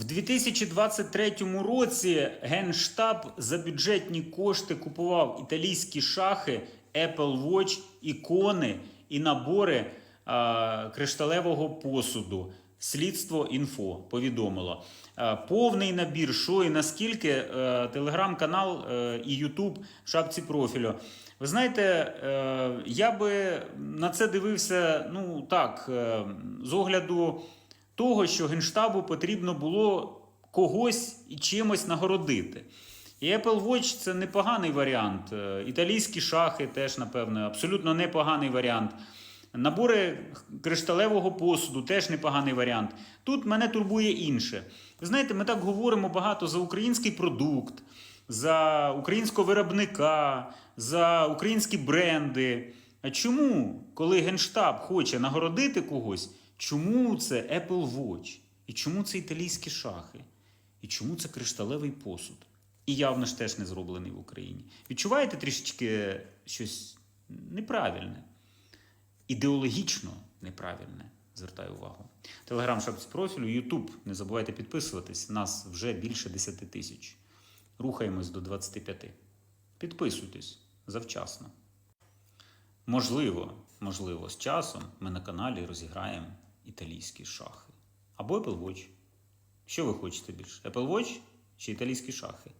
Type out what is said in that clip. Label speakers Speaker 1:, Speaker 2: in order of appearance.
Speaker 1: В 2023 році Генштаб за бюджетні кошти купував італійські шахи, Apple Watch, ікони і набори а, кришталевого посуду. Слідство інфо повідомило. Повний набір, що і наскільки е, телеграм-канал е, і Ютуб в шапці профілю. Ви знаєте, е, я би на це дивився, ну так, е, з огляду того, що Генштабу потрібно було когось і чимось нагородити. І Apple Watch це непоганий варіант. Е, Італійські шахи теж, напевно, абсолютно непоганий варіант. Набори кришталевого посуду теж непоганий варіант. Тут мене турбує інше. Ви знаєте, ми так говоримо багато за український продукт, за українського виробника, за українські бренди. А чому, коли Генштаб хоче нагородити когось, чому це Apple Watch? І чому це італійські шахи? І чому це кришталевий посуд? І явно ж теж не зроблений в Україні. Відчуваєте трішечки щось неправильне? ідеологічно неправильне. Звертаю увагу. Телеграм шапці профілю, Ютуб. Не забувайте підписуватись. Нас вже більше 10 тисяч. Рухаємось до 25. Підписуйтесь завчасно. Можливо, можливо, з часом ми на каналі розіграємо італійські шахи. Або Apple Watch. Що ви хочете більше? Apple Watch чи італійські шахи?